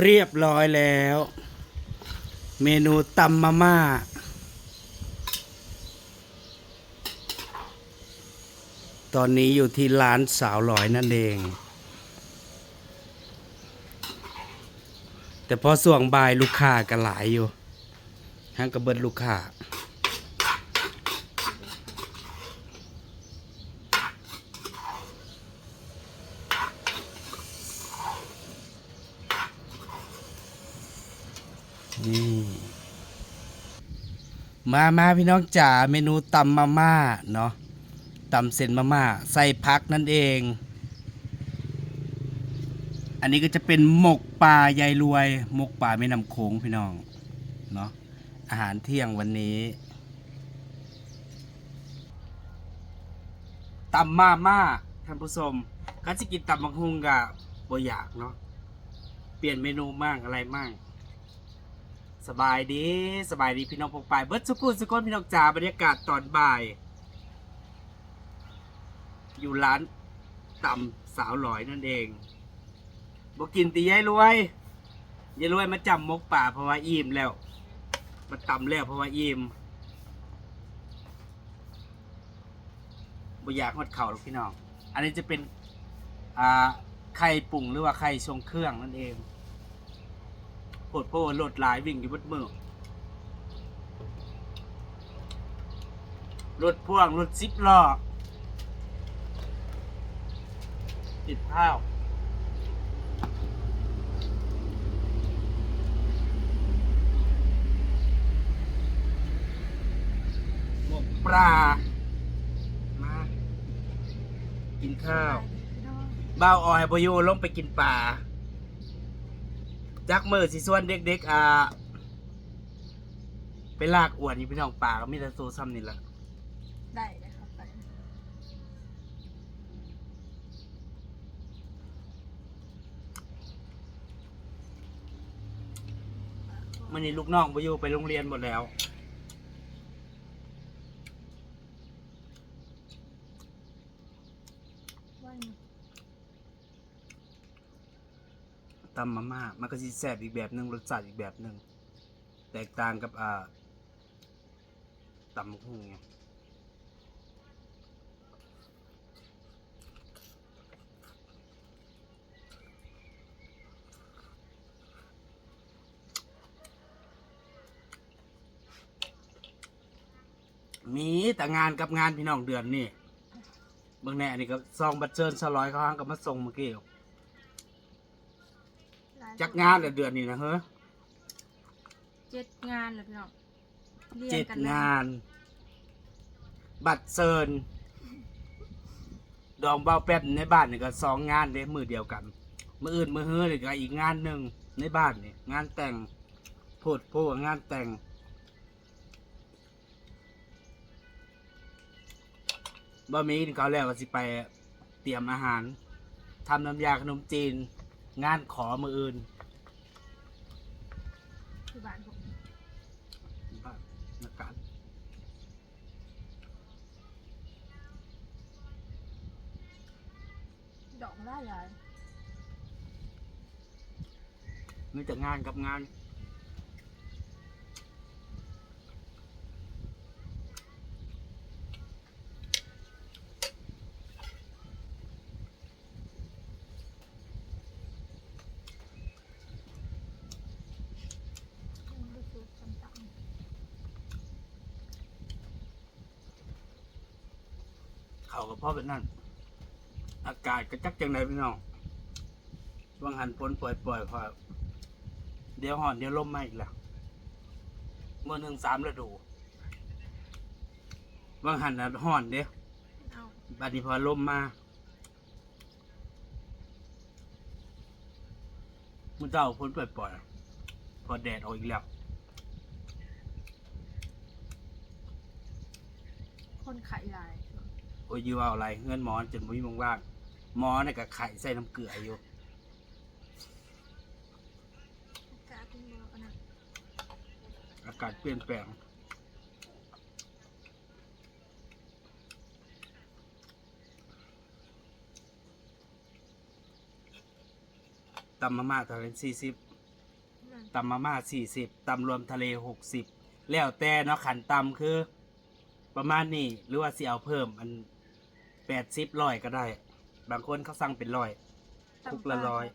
เรียบร้อยแล้ว เมนูตำมาม่า ตอนนี้อยู่ที่ร้านสาวหลอยนั่นเอง แต่พอส่วงบ่ายลูกค้าก็หลายอยู่ห้างกระเบิดลูกค้านี่มามาพี่น้องจ๋าเมนูตำมาม่าเนาะ ตำเส้นมาม่าใส่พักนั่นเอง อันนี้ก็จะเป็นหมกปลายายรวย หมกปลาแม่นำโขงพี่น้องเนาะอาหารเที่ยงวันนี้ตำมาม่าท่านผู้ชมก็จะกินตำบักฮุงกับบ่อยากเนาะเปลี่ยนเมนูมั่งอะไรมั่งสบายดีสบายดีพี่น้องพงไปายเบิร์ดสุกุลสุกนพี่น้องจ๋าบรรยากาศตอนบ่าย อยู่ร้านต่ำสาวหลอยนั่นเองบอกกินตียายรวยยายรวยมาจำมกป่าเพราะว่าอิ่มแล้ว มาต่ำแล้วเพราะว่าอิ่มบ่อยากหดเข่าหรอกพี่น้อง อันนี้จะเป็นอ่าไข่ปุ่งหรือว่าไข่ทรงเครื่องนั่นเองโปดโป้โหลดหลายวิ่งอยู่บนมือรถพ่วงรถซิปล้อ ติดข้าว หมกปลา มา กินข้าวบ้าวออยบอยูลงไปกินปลาจักมือสิส่วนเด็กๆอ่าไปลากอวนอยู่พี่น้องป่าก็มีแต่โซซ้ำนี่แหละได้ มันนี่ลูกน้องไปอยู่ไปโรงเรียนหมดแล้ว ตำมาม่ามันก็สิแซ่บอีกแบบหนึ่งรสชาติอีกแบบหนึ่งแตกต่างกับอ่าตำมะฮุ่งไง มีแต่งานกับงานพี่น้องเดือนนี่เบิ่งแน่อันนี้ก็ซองบัตรเชิญสลอยเขาห้างกับมาส่งเมื่อกี้จักงานละเดือนนี้นะเฮ้อเจ็ดงานเลยพี่น้องเรียเจ็ดกันนะงาน บัตรเซินดองเบาแป๊บในบ้านนี่ก็สองงานเด้มือเดียวกันมืออื่นมือเฮ้อนี่ก็อีกงานหนึ่งในบ้านนี่งานแต่งโพดโพดงานแต่ง บ่มีกินเขาวแล้วก็สิไปเตรียมอาหารทำน้ำยาขนมจีน งานขอมืออื่นที่บ้านผมบ้านนักการดอกไล่เลยมีแต่งานกับงาน รู้สึกต่าง เขากับพ่อเป็นนั่น อากาศก็จักจังไดพี่น้องวังหันฝนปล่อยปล่อยพอเดี๋ยวห่อนเดี๋ยวลมมาอีกแล้วเมื่อหนึ่งสามฤดูวังหันนะห่อนเด้ๆเอาบัดนี้พอลมมามันเจ้าฝนปล่อยปล่อยพอแดดออกอีกแล้วคนไข่ลาย โอ้ยอยูเอาอะไรเงินหมอนจนมุ้ยมงว่างหมอเนี่ยกับไข่ใส่น้ำเกลืออยู่กาเป็นบ่กันนะอากาศเปลี่ยนแปลงตำมาม่าทะเลสี่สิบนั่นตำมาม่าสี่สิบตำรวมทะเลหกสิบแล้วแต่เนาะขันตำคือ ประมาณนี้หรือว่าสิเอาเพิ่มอัน แปดสิบร้อยก็ได้ บางคนเขาสั่งเป็นร้อยคุกละร้อย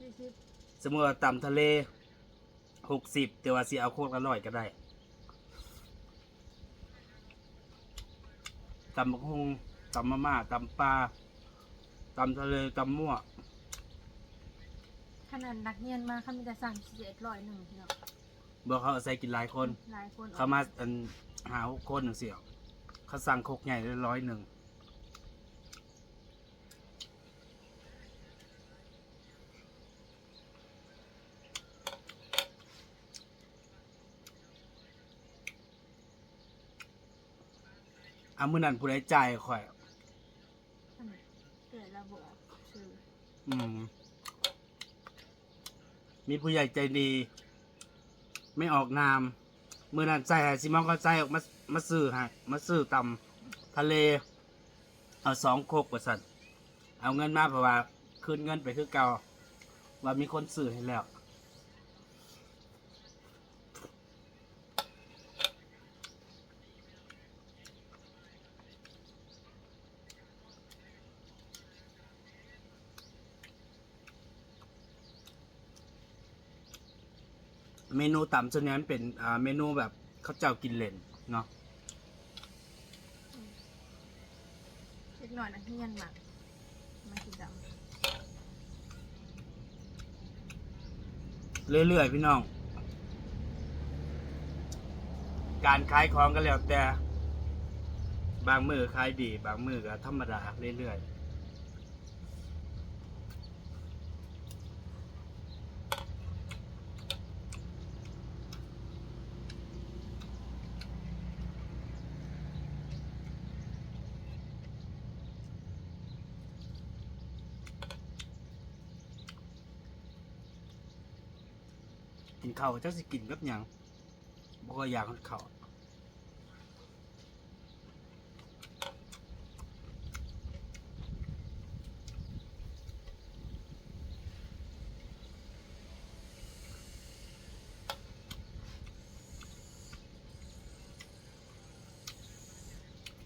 สี่สิบสมมติว่าตำทะเลหกสิบแต่ว่าสิเอาโคกละร้อยก็ได้ตำบักฮงตำมาม่าตำปลาตำทะเลตำมั่ว ขนาดนักเรียนมาเขามีแต่สั่งสี่เอ็ดร้อยหนึ่งพี่น้องบอกเขาเอาใส่กินหลายคน หลายคนเขามาอันหาหกคนหนึ่งเสี่ยวเขาสั่งโคกใหญ่ได้ร้อยหนึ่ง อามื่อนั้นผู้ใดจ่ายข่อย เกิดระบบชื่ออืม มีผู้ใหญ่ใจดี ไม่ออกนามมื่อนั้นใจหาซิมองก็ใจออกมามาซื้อฮะมาซื้อตำทะเล เอาสองโคกกว่าสันเอาเงินมาเพราะว่า คืนเงินไปคือเก่าว่ามีคนซื้อให้แล้ว มนูต่ำส่วนใหญ่มันเป็นอ่าเมนูแบบข้าวเจ้ากินเล่นเนาะเล็กหน่อยนักเรียนมามากินดเรื่อยๆพี่น้อง การขายของก็แล้วแต่ บางมือขายดี บางมือก็ธรรมดาเรื่อยๆ ข้าวจักสิกินกับหยังบ่ก็อยากกินข้าว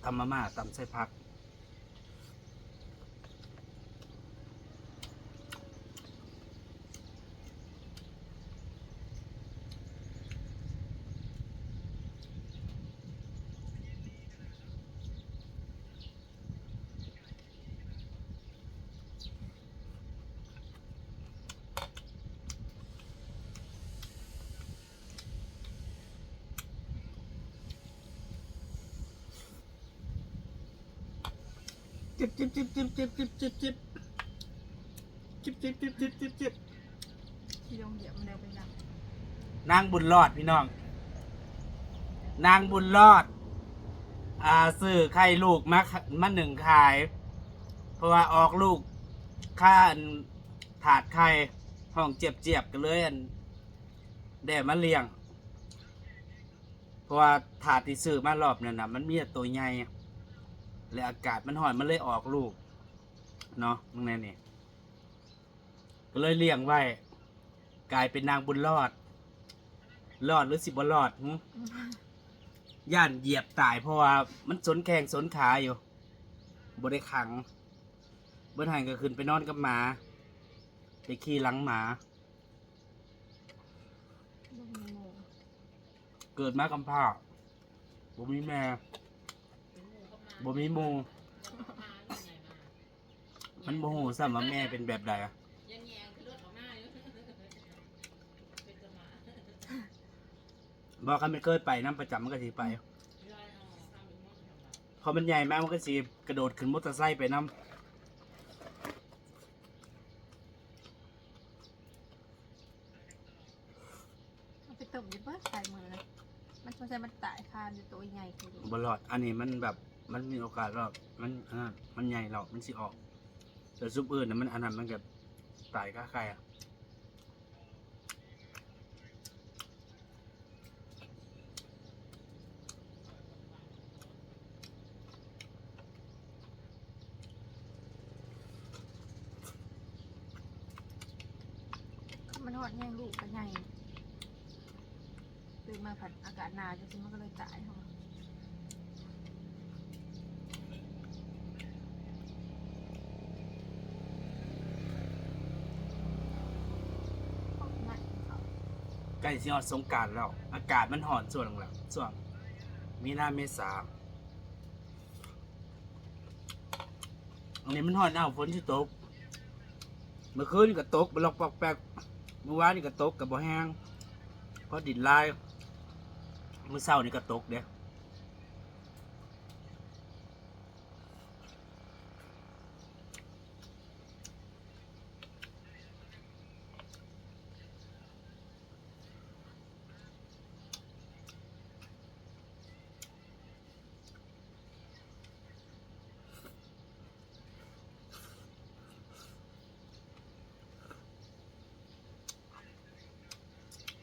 ทำมาม่าตำไส้ผัก จิบจิบจิบจิบจิบจิบจิบจิบจิบจิบจิบจิบจิบจิบที่โรงเรียนมันเอาไปดนางบุญรอดพี่น้อง นางบุญรอด อ่าซื้อไข่ลูกมามาหนึ่งขาย เพราะว่าออกลูกค่าอันถาดไข่ห้องเจ็บเจ็บกันเลยอันแด่มาเลี้ยง เพราะว่าถาดที่ซื้อมารอบนั่นนะมันมีแต่ตัวใหญ่ และอากาศมันห่อนมันเลยออกลูก เนาะมึงแน่นี่ก็เลยเลี้ยงไว้ กลายเป็นนางบุญรอด รอดหรือสิบรอดหึย่านเหยียบตายเพราะว่ามันสนแข้งสนขาอยู่บได้ขังเบิ้ลหันก็ขึ้นไปนอนกับหมา ไปขี่หลังหมา เกิดมากำพร้าบ่มีแม่ บ่มีหมูมันบ่หูซ้ำว่าแม่เป็นแบบใดอะยังแยงคือเลือดออกหน้าอยู่เป็นจะมาบอกกันไม่เคยไปน้ำประจำมันก็สิไปเวลาเอาข้ามอีกหมดทำแบบพอมันใหญ่มากมันก็สิกระโดดขึ้นมอเตอร์ไซค์ไปน้เอาไปต้มดิเบิร์ใส่มือเลยมันสงสัยมันตายคาอยู่ตัวใหญ่คือดูำบ่รอด อันนี้มันแบบ มันมีโอกาสรอดมันอันนั้นมันใหญ่หรอกมันสิออก แต่ซุปอื่นนะมันอันนั้นมันกับตายก็ใครอะมันหอดแห้งลูกกันใหญ่ตื่นมาผัดอากาศหนาวจนมันก็เลยตายของมันง่ายของเขา ใก ล้สิฮอดสงกรารแล้ว อากาศมันหอนส่วนหลังๆส่วนมีนาเมษาอันนี้มันหอนอ้าฝนที่ตก เมื่อคืนก็ตกบล็อกปอกแปกเมื่อวานนี่ก็ตกกับบ่แห้งเพราะดินลายเมื่อเช้านี่ก็ตกเด้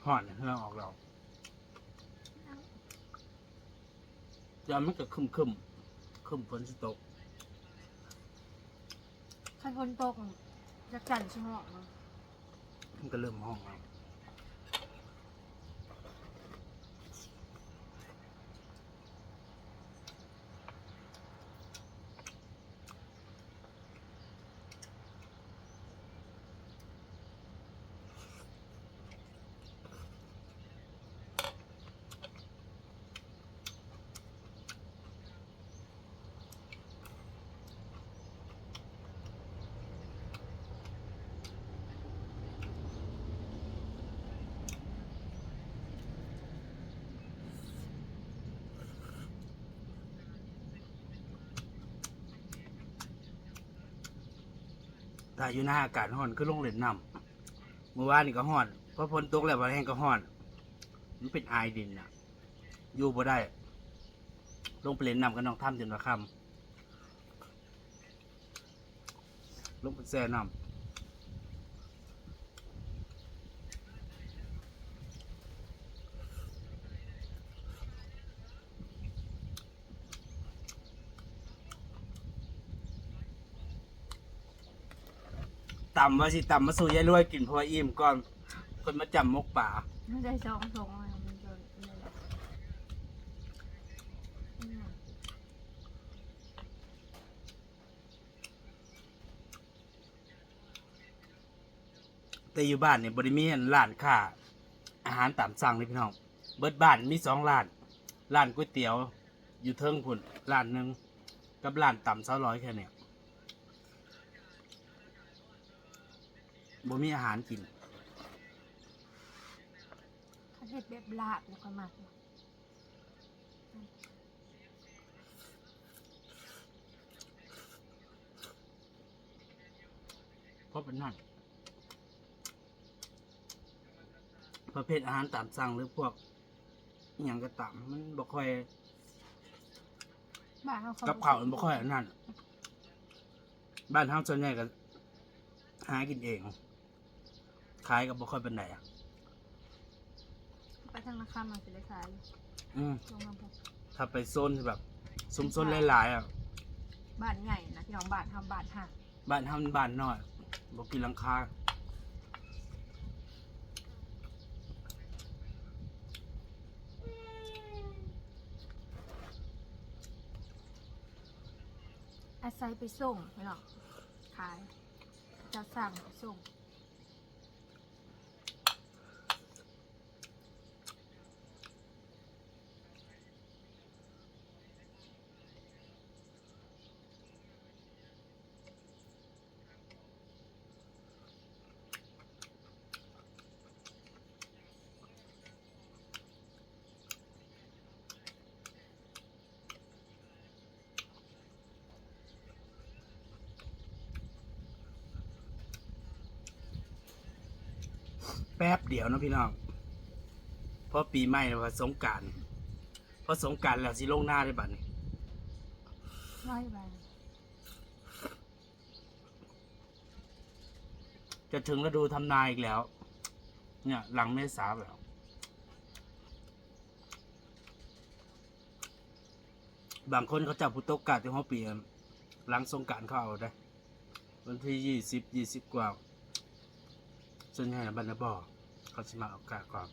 หอนเนี่ยเราออกเรายามมันก็คึมคึมๆคึมฝนสิตกคันคนตกจะกันชิมหอกเนาะมันก็เริ่มห้องแล้ว ถ้าอยู่หน้าอากาศห่อนคือลงเล่นน้ำเมื่อวานนี่ก็ห่อนเพราะฝนตกแล้ววันแห้งก็ห่อน มันเป็นอายดินนะอยู่บ่ได้ ลงไปเล่นน้ำกับน้องท่ามจนว่าค่ำลงไปแช่น้ำ ต่ำว่าสิต่ำมาสู่ยายรวยกินเพราะว่าอิ่มก่อนคนมาจำมกป่าไม่ได้สองสองอะไรมันจะเลยแหละอืมแต่อยู่บ้านเนี่ยบริมีนร้านค้าอาหารตามสั่งเลยพี่น้องเบิดบ้านมีสองร้านร้านก๋วยเตี๋ยว อยู่เทิงพุ่นร้านหนึ่งกับร้านต่ำเสาร้อยแค่เนี่ย บ่มีอาหารกินเขาเห็ดแบบลาบแล้วก็หมักเนาะเพราะเป็นนั่นประเภทอาหารตามสั่งหรือพวกอหย่างก็ตามมันบ่ค่อย บ้านเขาเขากับข้าวมันบ่ค่อยอันนั้นบ้านเฮาส่วนใหญ่ก็หากินเอง ขายก็บ่ค่อยเป็นไหนอะไปทางนาคามันจะได้ขายอยู่อืมลงมาพบถ้าไปโซนที่แบบซุมโซนหลายๆอะบ้านใหญ่นะพี่น้องบ้านทำบ้านห่างบ้านทำบ้านน้อยบอกกินหลังคาอาศัยไปส่งพี่น้องขายจะสั่งไปส่ง แป๊บเดียวเนาะพี่น้องเพราะปีใหม่ว่าสงกรารพอสงกรารแล้วสิลงหน้าได้บัดนี้ร้อยใบจะถึงฤดูทำนาอีกแล้ว เนี่ย หลังเมษาแล้ว บางคนเขาจับพุตโตกาที่เขาเปลี่ยนหลังสงกรารเขาเอาได้ วันที่ยี่สิบยี่สิบกว่า ส่วนใหญ่นะบรรณบอ เขาจะมาเอากาก่อน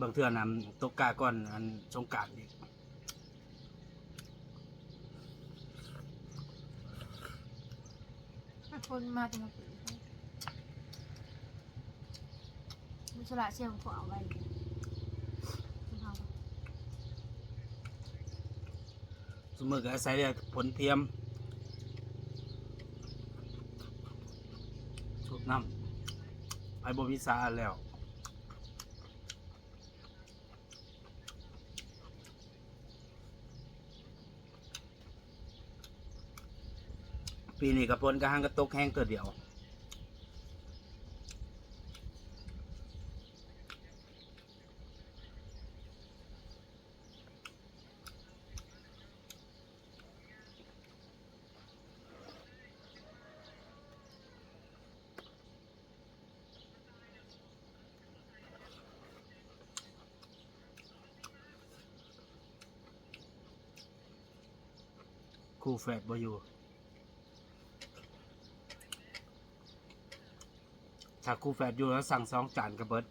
บางเทื่อนำตกกาก่อนอันสงกรารอีกถ้าคนมาจะมาปีมุสละเชี่ยวขวาไว้สมมติก็อาศัยเนี่ผลเทียมสูบน้ำ ไปบวิสาแล้วปีนี้กับพลกระหังกระตกแห้งตัวเดียว คู่แฝดบ่อยู่ถ้าคู่แฝดอยู่แล้วสั่งสองจานกระเบิด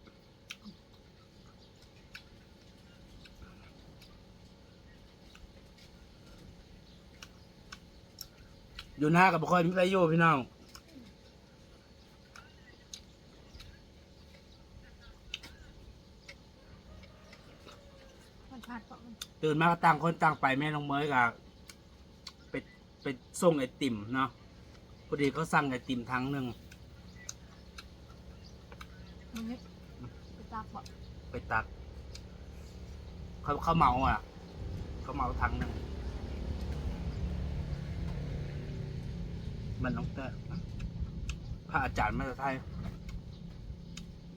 อยู่หน้ากับบุคคลไม่ได้อยู่พี่น้องมันพลาดเปล่ามันตื่นมาก็ต่างคนต่างไปแม่น้องเมยกับไป ไปส่งไอติมเนาะพอดีเขาสั่งไอติมทั้งหนึ่งมันนึกไปตาเปล่าไปตัก เขาเขาเหมาอะ เขาเหมาทั้งหนึ่งมันน้องเต้พระอาจารย์มาจากไทย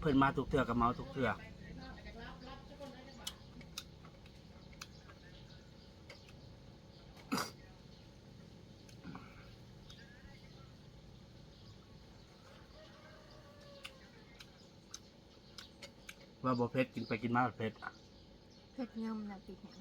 เพิ่นมาทุกเถื่อกับเมาทุกเถื่อ ว่าบ่เพชรกินไปกินมาเพชรเผ็ดเงิมนะปีแห้ง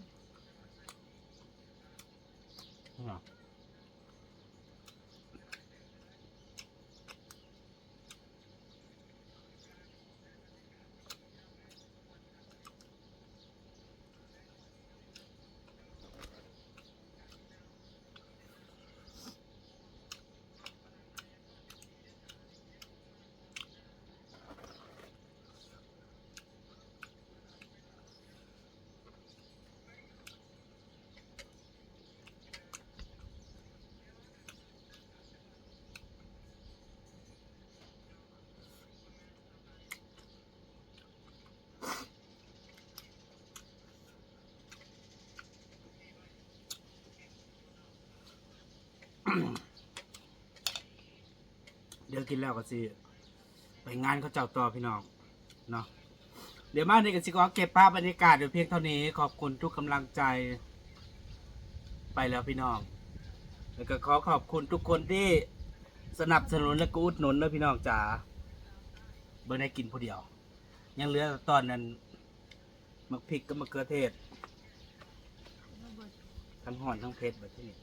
เดี๋ยวกินแล้วก็สิไปงานเขาเจ้าต่อพี่น้องเนาะเดี๋ยวมาในกันสิก็เก็บภาพบรรยากาศเดี๋ยวเพียงเท่านี้ ขอบคุณทุกกำลังใจ ไปแล้วพี่น้อง แล้วก็ขอขอบคุณทุกคนที่สนับสนุนและก็อุดหนุนนะพี่น้องจ๋าเบอร์ได้กินผู้เดียว ยังเหลือตอนนั้นมักพริกก็มะเขือเทศ ทั้งห่อนทั้งเผ็ดแบบที่นี่